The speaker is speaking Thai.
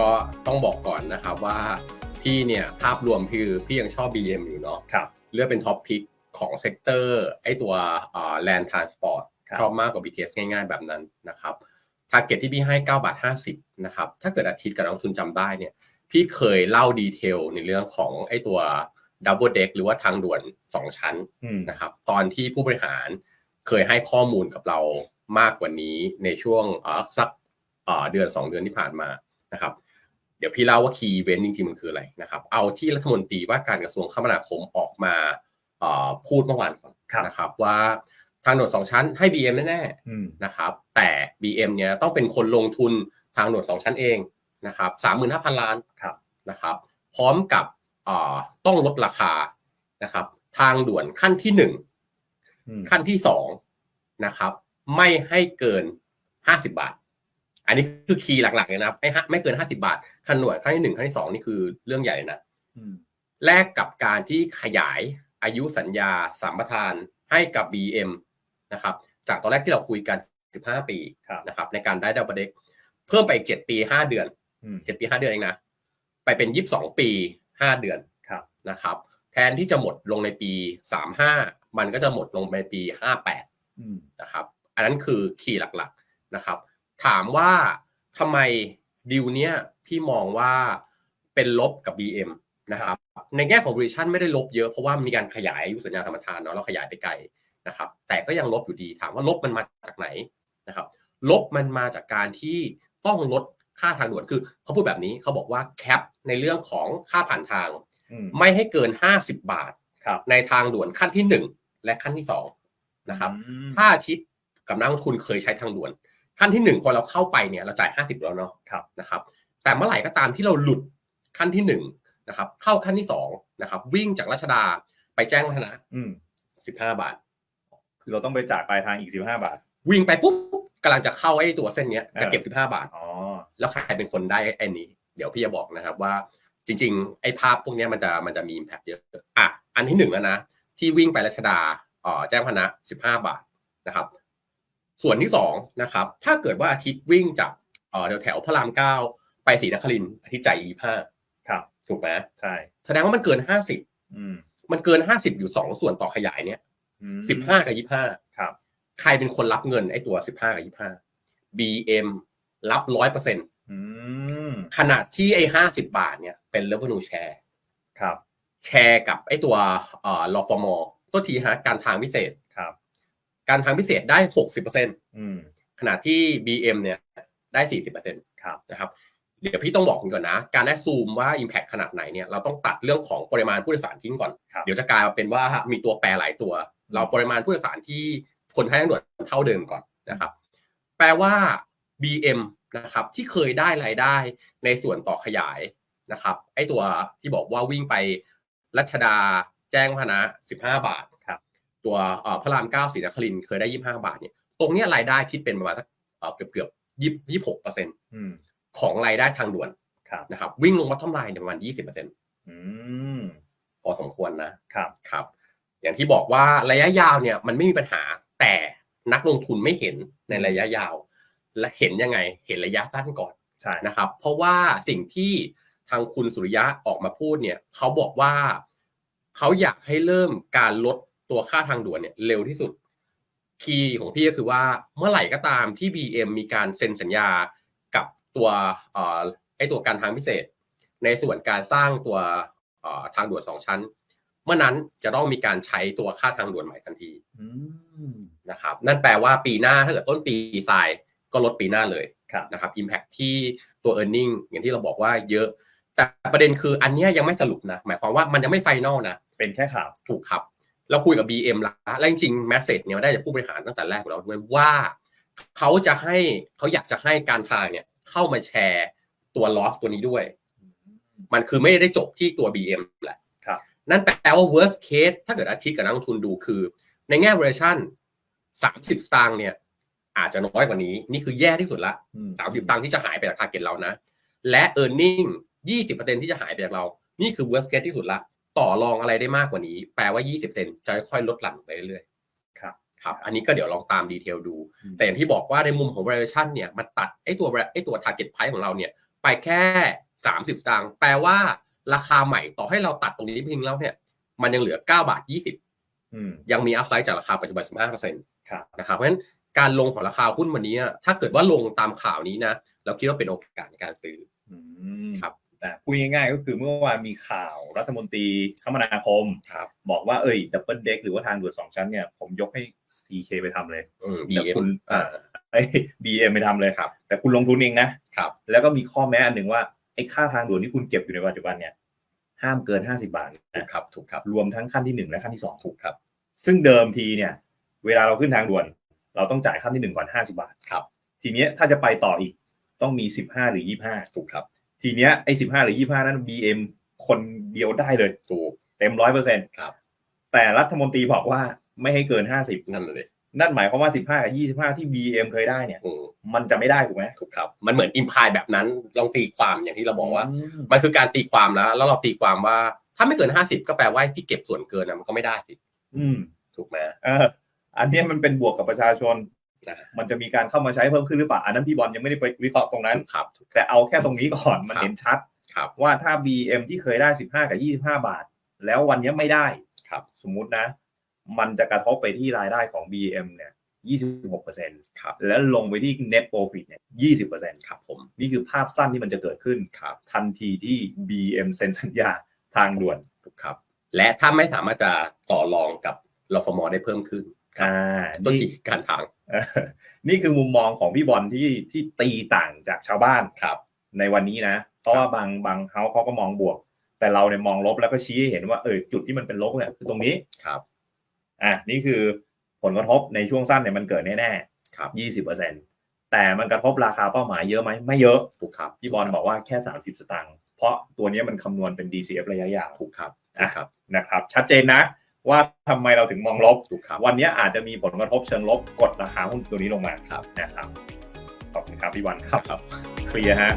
ก็ต้องบอกก่อนนะครับว่าพี่เนี่ยภาพรวมคือพี่ยังชอบ BM อยู่เนาะครับเลือกเป็นท็อปพิกของเซกเตอร์ไอตัวแลนด์ทรานสปอร์ตครับชอบมากกว่า BTS ง่ายๆแบบนั้นนะครับทาร์เก็ตที่พี่ให้9บาท50นะครับถ้าเกิดอาทิตย์กับนักลงทุนจำได้เนี่ยพี่เคยเล่าดีเทลในเรื่องของไอตัวดับเบิลเด็กหรือว่าทางด่วน 2 ชั้นอืมนะครับตอนที่ผู้บริหารเคยให้ข้อมูลกับเรามากกว่านี้ในช่วงเอ่อสักเอ่อเดือน 2 เดือนที่ผ่านมานะครับ เดี๋ยวพี่เล่าว่าคีย์เวนจริงๆมันคืออะไรนะครับ เอาที่รัฐมนตรีว่าการกระทรวงคมนาคมออกมาเอ่อพูดเมื่อวานก่อนครับนะครับว่าทางด่วนสองชั้นให้ BM แน่อืมๆนะครับ แต่ BM เนี่ยต้องเป็นคนลงทุนทางด่วนสองชั้นเองนะครับสามหมื่นห้าพันล้านครับนะครับ พร้อมกับเอ่อต้องลดราคานะครับ ทางด่วนขั้นที่หนึ่งอืมขั้นที่สองนะครับ ไม่ให้เกินห้าสิบาท อันนี้คือคีย์หลักๆเลยนะครับไม่ฮะไม่เกินห้าสิบาทขั้นหน่วยขั้นที่หนึ่งขั้นที่สองนี่คือเรื่องใหญ่เลยนะอืมแลกกับการที่ขยายอายุสัญญาสัมปทานให้กับ BM นะครับ จากตอนแรกที่เราคุยกัน 15 ปีครับนะครับ ในการได้ดับเบิลเด็กเพิ่มไปอีก 7 ปี 5 เดือนอืม7ปี 5 เดือนเองนะ ไปเป็น 22 ปี 5 เดือนครับนะครับ แทนที่จะหมดลงในปี 35 มันก็จะหมดลงในปี 58อืมนะครับ อันนั้นคือคีย์หลักๆนะครับ ถามว่าทำไมดีลเนี้ยพี่มองว่าเป็นลบกับ BM นะครับในแง่ของ duration ไม่ได้ลบเยอะเพราะว่ามีการขยายอายุสัญญาธรรมทานเนาะเราขยายไปไกลนะครับ แต่ก็ยังลบอยู่ดีถามว่าลบมันมาจากไหนนะครับ ลบมันมาจากการที่ต้องลดค่าทางด่วนคือเขาพูดแบบนี้เขาบอกว่าแคปในเรื่องของค่าผ่านทางอืมไม่ให้เกิน 50 บาทครับในทางด่วนขั้นที่ 1 และขั้นที่2นะครับอืมถ้าอาทิตย์กับนักลงทุนเคยใช้ทางด่วน ขั้นที่หนึ่งพอเราเข้าไปเนี่ยเราจ่ายห้าสิบแล้วเนาะครับนะครับ แต่เมื่อไหร่ก็ตามที่เราหลุดขั้นที่หนึ่งนะครับ เข้าขั้นที่สองนะครับ วิ่งจากรัชดาไปแจ้งวัฒนะอืมสิบห้าบาท คือเราต้องไปจ่ายปลายทางอีกสิบห้าบาท วิ่งไปปุ๊บกำลังจะเข้าไอ้ตัวเส้นเนี้ยจะเก็บสิบห้าบาทอ๋อแล้วใครเป็นคนได้ไอ้นี้ เดี๋ยวพี่จะบอกนะครับว่าจริง ๆ ไอ้ภาพพวกเนี้ยมันจะมันจะมี impact เยอะอะอันที่หนึ่งแล้วนะ ที่วิ่งไปรัชดาเอ่อแจ้งพนะสิบห้าบาทนะครับ ส่วนที่สองนะครับถ้าเกิดว่าอาทิตย์วิ่งจากเอ่อแถวแถวๆพระรามเก้าไปศรีนครินทร์อาทิตย์จ่ายยี่ห้าครับ ถูกไหมใช่แสดงว่ามันเกินห้าสิบอืมมันเกินห้าสิบอยู่สองส่วนต่อขยายเนี่ยอืมสิบห้ากับยี่ห้าครับ ใครเป็นคนรับเงินไอ้ตัวสิบห้ากับยี่ห้า BM รับร้อยเปอร์เซ็นต์อืมขนาดที่ไอ้ห้าสิบาทเนี่ยเป็น revenue share ครับ แชร์กับไอ้ตัวเอ่อรอฟมตัวทีฮะการทางพิเศษครับ การทางพิเศษได้หกสิบเปอร์เซ็นต์อืมขณะที่ BM เนี่ยได้สี่สิบเปอร์เซ็นต์ครับนะครับเดี๋ยวพี่ต้องบอกคุณก่อนนะ การได้ซูมว่า Impact ขนาดไหนเนี่ยเราต้องตัดเรื่องของปริมาณผู้โดยสารทิ้งก่อนครับเดี๋ยวจะกลายมาเป็นว่ามีตัวแปรหลายตัว เราปริมาณผู้โดยสารที่คนใช้ทางด่วนเท่าเดิมก่อนนะครับ แปลว่า BM นะครับที่เคยได้รายได้ในส่วนต่อขยายนะครับไอ้ตัวที่บอกว่าวิ่งไปรัชดาแจ้งพนะ 15 บาทครับ ตัวเอ่อพระรามเก้าศรีนครินทร์เคยได้25บาทเนี่ยตรงเนี้ยรายได้คิดเป็นประมาณสักเอ่อเกือบเกือบยี่ยี่หกเปอร์เซ็นต์อืมของรายได้ทางด่วนครับนะครับ วิ่งลงวัตถุไลน์เนี่ยประมาณ20เปอร์เซ็นต์อืมพอสมควรนะครับครับ อย่างที่บอกว่าระยะยาวเนี่ยมันไม่มีปัญหาแต่นักลงทุนไม่เห็นในระยะยาว และเห็นยังไงเห็นระยะสั้นก่อนใช่นะครับ เพราะว่าสิ่งที่ทางคุณสุริยะออกมาพูดเนี่ยเขาบอกว่าเขาอยากให้เริ่มการลด ตัวค่าทางด่วนเนี่ยเร็วที่สุด คีย์ของพี่ก็คือว่าเมื่อไหร่ก็ตามที่ BM มีการเซ็นสัญญากับตัวเอ่อไอตัวการทางพิเศษ ในส่วนการสร้างตัวเอ่อทางด่วนสองชั้น เมื่อนั้นจะต้องมีการใช้ตัวค่าทางด่วนใหม่ทันทีอืมนะครับ นั่นแปลว่าปีหน้าถ้าเกิดต้นปีทรายก็ลดปีหน้าเลยครับนะครับ Impact ที่ตัว e a r n i n g อย่างที่เราบอกว่าเยอะ แต่ประเด็นคืออันเนี้ยยังไม่สรุปนะ หมายความว่ามันยังไม่ไฟนอลนะ เป็นแค่ข่าว ถูกครับ เราคุยกับ BM แล้วและจริงๆ message เนี่ยได้จากผู้บริหารตั้งแต่แรกของเราด้วยว่าเขาจะให้เขาอยากจะให้การทางเนี่ยเข้ามาแชร์ตัว loss ตัวนี้ด้วย มันคือไม่ได้จบที่ตัว BM แหละครับนั่นแปลว่า worst case ถ้าเกิดอาทิตย์กับนักลงทุนดูคือ ในแง่ valuation 30สตางค์เนี่ย อาจจะน้อยกว่านี้ นี่คือแย่ที่สุดละอืม30สตางค์ที่จะหายไปจาก target เรานะ และ e a r n i n g 20%ที่จะหายไปจากเรา นี่คือ worst case ที่สุดละ ต่อรองอะไรได้มากกว่านี้ แปลว่า 20%จะค่อยๆลดหลั่นไปเรื่อยๆครับครับอันนี้ก็เดี๋ยวลองตามดีเทลดูอืมแต่อย่างที่บอกว่าในมุมของ valuation เนี่ยมันตัดไอ้ตัว va- ไอ้ตัว target price ของเราเนี่ยไปแค่สามสิบสตางค์แปลว่าราคาใหม่ต่อให้เราตัดตรงนี้ทิ้งแล้วเนี่ยมันยังเหลือเก้าบาทยี่สิบอืมยังมีอัพไซด์จากราคาปัจจุบันสิบห้าเปอร์เซ็นต์ครับนะครับเพราะฉะนั้นการลงของราคาหุ้นวันนี้อะถ้าเกิดว่าลงตามข่าวนี้นะ เราคิดว่าเป็นโอกาสในการซื้ออืมครับ อะพูดง่ายๆก็คือเมื่อวานมีข่าวรัฐมนตรีคมนาคมครับบอกว่าเอ้ยดับเบิลเด็กหรือว่าทางด่วนสองชั้นเนี่ยผมยกให้ CK ไปทำเลยอืมแต่ BM คุณอ่าไอ้ BM ไปทำเลยครับ แต่คุณลงทุนเองนะครับ แล้วก็มีข้อแม้อันหนึ่งว่าไอ้ค่าทางด่วนที่คุณเก็บอยู่ในปัจจุบันเนี่ยห้ามเกิน50บาทถูกนะครับถูกครับรวมทั้งขั้นที่หนึ่งและขั้นที่สองถูกครับ ซึ่งเดิมทีเนี่ย เวลาเราขึ้นทางด่วน เราต้องจ่ายขั้นที่หนึ่งก่อน50บาทครับ ทีเนี้ยถ้าจะไปต่ออีกต้องมี15หรือ25ถูกครับ ทีเนี้ยไอ้15หรือ25นั้น BM คนเดียวได้เลยถูกเต็มร้อยเปอร์เซ็นต์ครับแต่รัฐมนตรีบอกว่าไม่ให้เกิน50นั่นเลยนั่นหมายความว่า 15 กับ 25 ที่ BM เคยได้เนี่ยอืมมันจะไม่ได้ถูกไหมถูกครับ มันเหมือนอิมพายแบบนั้น ลองตีความอย่างที่เราบอกว่าอืมมันคือการตีความแล้ว แล้วเราตีความว่า ถ้าไม่เกินห้าสิบก็แปลว่าที่เก็บส่วนเกินนะมันก็ไม่ได้สิ อืม ถูกไหมเอออันเนี้ยมันเป็นบวกกับประชาชนนะ มันจะมีการเข้ามาใช้เพิ่มขึ้นหรือเปล่าอันนั้นพี่บอลยังไม่ได้ไปวิเคราะห์ตรงนั้นถูกครับถูกแต่เอาแค่ตรงนี้ก่อนมันครับเห็นชัดครับว่าถ้า BM ที่เคยได้ 15 กับ 25 บาท แล้ววันเนี้ยไม่ได้ครับ สมมุตินะ มันจะกระทบไปที่รายได้ของ BM เนี่ย26%ครับแล้วลงไปที่ net profit เนี่ย20%ครับผมนี่คือภาพสั้นที่มันจะเกิดขึ้นครับทันทีที่ BM เซ็นสัญญาทางด่วนถูกครับและถ้าไม่สามารถจะต่อรองกับรฟมได้เพิ่มขึ้นอ่าต้นนี่ทีการทางเออ นี่คือมุมมองของพี่บอลที่ที่ตีต่างจากชาวบ้านครับ ในวันนี้นะ เพราะว่าบางบางเฮาเขาก็มองบวก แต่เราเนี่ยมองลบแล้วก็ชี้ให้เห็นว่าเออจุดที่มันเป็นลบเนี่ยคือตรงนี้ครับ อะนี่คือผลกระทบในช่วงสั้นเนี่ยมันเกิดแน่ครับๆยี่สิบเปอร์เซ็นแต่มันกระทบราคาเป้าหมายเยอะไหมไม่เยอะถูกครับพี่บอลบอกว่าแค่สามสิบสตางค์เพราะตัวเนี้ยมันคำนวณเป็น DCF ระยะยาวถูกครับอะถูกครับนะครับ ชัดเจนนะ ว่าทำไมเราถึงมองลบถูกครับวันนี้อาจจะมีผลกระทบเชิงลบกดราคาหุ้นตัวนี้ลงมาครับนะครับขอบคุณครับพี่บอลครับครับเคลียร์ฮะ